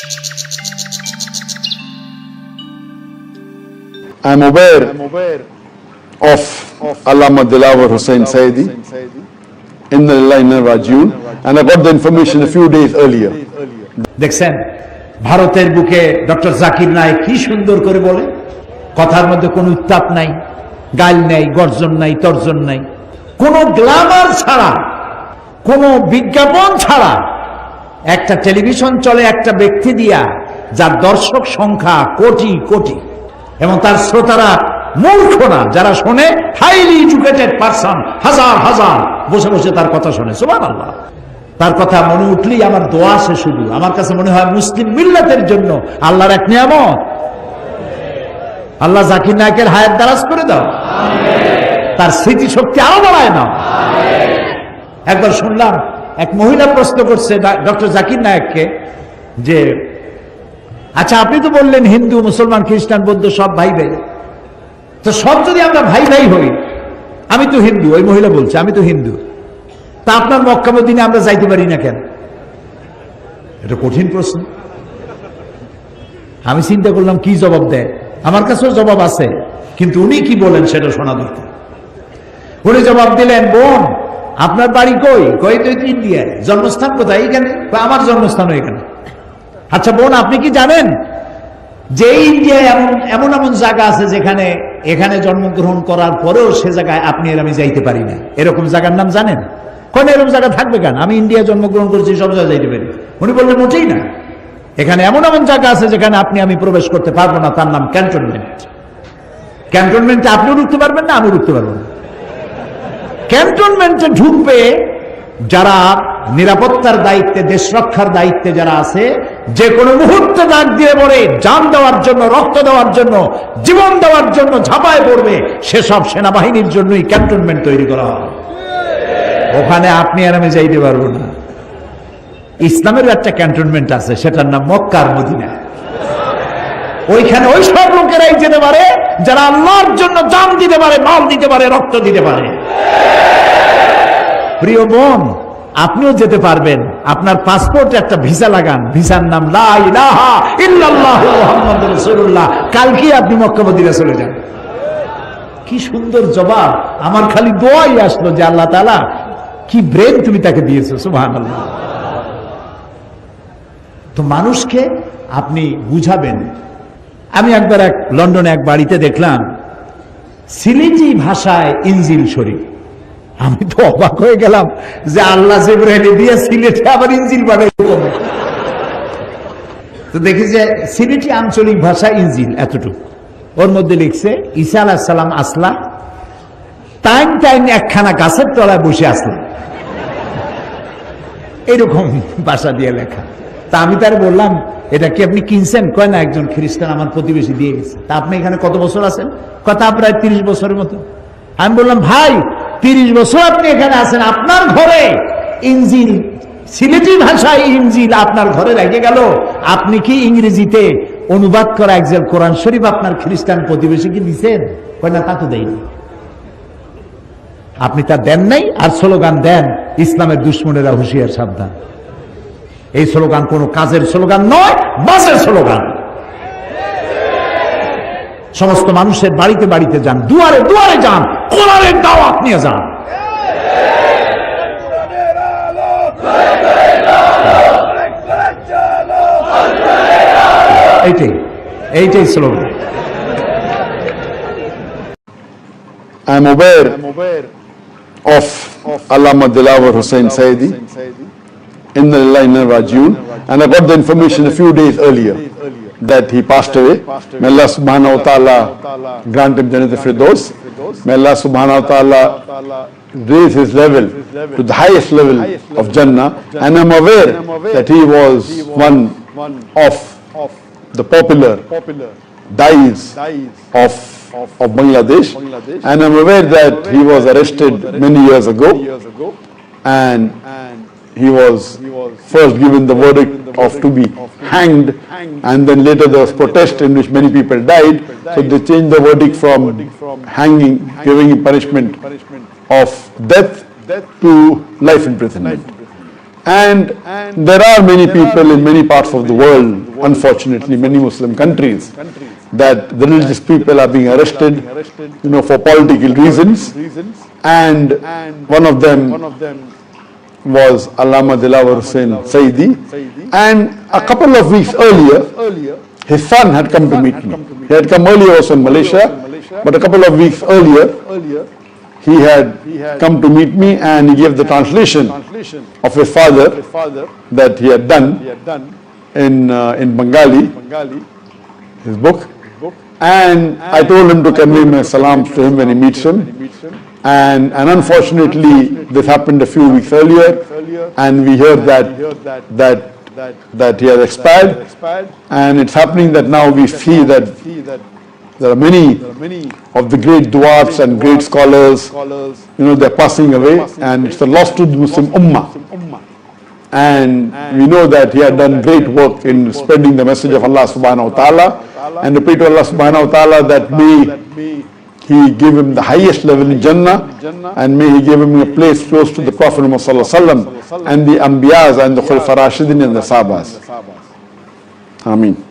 I am aware of Allama Dilawar Hussain Saidi in the line Rajun and I got the information a few days earlier. দেখছেন ভারতের বুকে doctor Zakir Naik কি সুন্দর করে বলে কথার মধ্যে কোনো উত্তাপ নাই গাল নাই গর্জন নাই তর্জন নাই কোনো গ্লামার ছাড়া কোনো বিজ্ঞাপন ছাড়া একটা টেলিভিশন চলে একটা ব্যক্তি দিয়া, যার দর্শক সংখ্যা কোটি কোটি। এবং তার শ্রোতারা মূর্খ না, যারা শোনে হাইলি এডুকেটেড পারসন হাজার হাজার, বসে বসে তার কথা শোনে। সুবান আল্লাহ তার কথা মনে উঠলেই আমার দোয়া আসে শুধু আমার কাছে মনে হয় মুসলিম মিল্লাতের জন্য আল্লাহর এক নিয়ামত। আল্লাহ জাকির নায়কের হায়াত দারাজ করে দাও। তার স্মৃতি শক্তি আরও বাড়ায় না একবার শুনলাম এক মহিলা প্রশ্ন করছে ডক্টর জাকির নায়ককে যে আচ্ছা আপনি তো বললেন হিন্দু, মুসলমান, খ্রিস্টান, বৌদ্ধ সব ভাই ভাই তো সব যদি আমরা ভাই ভাই হই, আমি তো হিন্দু, ওই মহিলা বলছে, আমি তো হিন্দু। তা আপনার মক্কা মদিনে আমরা যাইতে পারি না কেন? এটা কঠিন প্রশ্ন। আমি চিন্তা করলাম, কি জবাব দেয়? আমার কাছেও জবাব আছে, কিন্তু উনি কি বলেন সেটা শোনা দরকার। উনি জবাব দিলেন, বোন আপনার বাড়ি কই? কই তো ইন্ডিয়ায়। জন্মস্থান কোথায় এখানে? আমার জন্মস্থানও এখানে। আচ্ছা বোন, আপনি কি জানেন যে ইন্ডিয়ায় এমন এমন এমন জায়গা আছে যেখানে, এখানে জন্মগ্রহণ করার পরেও সে জায়গায় আপনি আর আমি যাইতে পারি না এরকম জায়গার নাম জানেন? কোন এরকম জায়গা থাকবে কেন? আমি ইন্ডিয়া জন্মগ্রহণ করেছি, সব জায়গায় যাইতে পারি। উনি বললেন, মোটেই না। এখানে এমন এমন জায়গা আছে যেখানে আপনি, আমি প্রবেশ করতে পারব না। তার নাম ক্যান্টনমেন্ট। ক্যান্টনমেন্টে আপনিও ঢুকতে পারবেন না, আমিও ঢুকতে পারব না। ক্যান্টনমেন্টে ঢুকবে যারা নিরাপত্তার দায়িত্বে, দেশ রক্ষার দায়িত্বে যারা আছে, যে কোনো মুহূর্তে ডাক দিয়ে পড়ে জান দেওয়ার জন্য, রক্ত দেওয়ার জন্য, জীবন দেওয়ার জন্য ঝাঁপায় পড়বে, সেসব সেনাবাহিনীর জন্যই ক্যান্টনমেন্ট তৈরি করা হয় ওখানে আপনি আর আমি যাইতে পারব না। ইসলামের একটা ক্যান্টনমেন্ট আছে, সেটার নাম মক্কার মদিনা। ওইখানে ওই সব লোকেরাই যেতে পারে যারা আল্লাহর জন্য জান দিতে পারে, মাল দিতে পারে, রক্ত দিতে পারে। প্রিয় বোন, আপনিও যেতে পারবেন। আপনার পাসপোর্টে একটা ভিসা লাগান। ভিসার নাম কালকে আপনি মক্কা মদিনা চলে যান। কি সুন্দর জবাব। আমার খালি দোয়াই আসলো যে আল্লাহ তালা কি ব্রেন তুমি তাকে দিয়েছ, সুবহানাল্লাহ। তো মানুষকে আপনি বুঝাবেন আমি একবার এক লন্ডনে এক বাড়িতে দেখলাম, সিলেটি ভাষায় ইনজিল শরীফ। আমি তো অবাক হয়ে গেলাম যে আল্লাহ আবার বানাই তো দেখি যে সিলেটি আঞ্চলিক ভাষা ইনজিল এতটুকু। ওর মধ্যে লিখছে, ঈসা আলাহ সালাম আসলা, টাইম টাইম একখানা গাছের তলায় বসে আসলাম এরকম ভাষা দিয়ে লেখা। তা আমি তার বললাম এটা কি আপনি কিনছেন? কয় না, একজন খ্রিস্টান আমার প্রতিবেশী দিয়ে গেছে। তা আপনি এখানে কত বছর আছেন? কথা প্রায় তিরিশ বছরের মতো। আমি বললাম, ভাই, তিরিশ বছর আপনি এখানে আছেন আপনার ঘরে। ইঞ্জিল সিলেটি ভাষায় ইঞ্জিল আপনার ঘরে রেখে গেল। আপনি কি ইংরেজিতে অনুবাদ করা একজন কোরআন শরীফ আপনার খ্রিস্টান প্রতিবেশীকে দিচ্ছেন কয়, না, তা তো দেয়নি আপনি তা দেন নাই আর স্লোগান দেন, ইসলামের দুশ্মনেরা হুঁশিয়ার সাবধান। এই স্লোগান কোন কাজের স্লোগান নয় বাসের স্লোগান। সমস্ত মানুষের বাড়িতে বাড়িতে যান দুয়ারে দুয়ারে যান কোরআনের দাওয়াত নিয়ে যান। এইটাই এইটাই slogan. I am aware of Allama Dilawar Hussain Saidi in the line Rajun and I got the information a few days earlier that he passed away. May Allah subhanahu wa ta'ala grant him Jannat Firdaus. May Allah subhanahu wa ta'ala raise his level to the highest level of Jannah and I'm aware that he was one of the popular dais of, of Bangladesh and I'm aware that he was arrested many years ago and he was first given the verdict of to be hanged and then later there was protest in which many people died so they changed the verdict from hanging giving him punishment of death to life imprisonment And there are many people in many parts of the world, unfortunately, many Muslim countries, that the religious people are being arrested, you know, for political reasons. And one of them was Allama Dilawar Hussain Saidi. And a couple of weeks earlier, his son had come to meet me. He had come earlier also in Malaysia, but a couple of weeks earlier, he had come to meet me and he gave the translation of his father that he had done in, uh, in Bengali, his book. And I told him to convey my salams to him when he meets him. And, and unfortunately, this happened a few weeks earlier, and we heard that, that, that he has expired. And it's happening that now we see that there are many of the great duats and great scholars, you know, they're passing away, and it's a loss to the Muslim Ummah. And we know that he had done great work in spreading the message of Allah subhanahu wa ta'ala. And we to Allah subhanahu wa ta'ala that may He give him the highest level in Jannah and may He give him a place close to the Prophet Muhammad and the Anbiyas and the Khulfa Rashidin and the Sahabas. Ameen.